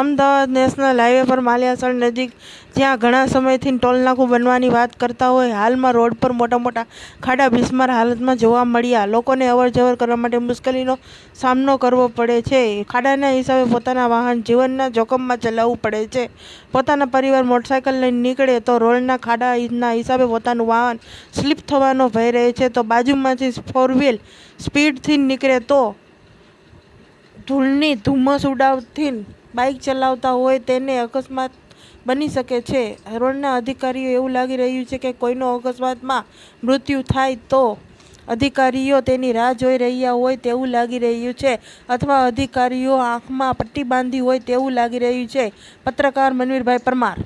Ahmedabad national highway પર માલિયાસણ નજીક, જ્યાં ઘણા સમયથી ટોલનાકું બનવાની વાત કરતા હોય, હાલમાં રોડ પર મોટા મોટા ખાડા બિસ્માર હાલતમાં જોવા મળ્યા. લોકોને અવરજવર કરવા માટે મુશ્કેલીનો સામનો કરવો પડે છે. ખાડાના હિસાબે પોતાના વાહન જીવનના જોખમમાં ચલાવવું પડે છે. પોતાના પરિવાર મોટરસાયકલ લઈને નીકળે તો રોડના ખાડાના હિસાબે પોતાનું વાહન સ્લીપ થવાનો ભય રહે છે. તો બાજુમાંથી ફોર વ્હીલ સ્પીડથી નીકળે તો ધૂળની ધુમ્મસ ઉડાવથી બાઇક ચલાવતા હોય તેને અકસ્માત બની શકે છે. રોડના અધિકારીઓ એવું લાગી રહ્યું છે કે કોઈનો અકસ્માતમાં મૃત્યુ થાય તો અધિકારીઓ તેની રાહ જોઈ રહ્યા હોય તેવું લાગી રહ્યું છે અથવા અધિકારીઓ આંખમાં પટ્ટી બાંધી હોય તેવું લાગી રહ્યું છે. પત્રકાર મનવીરભાઈ પરમાર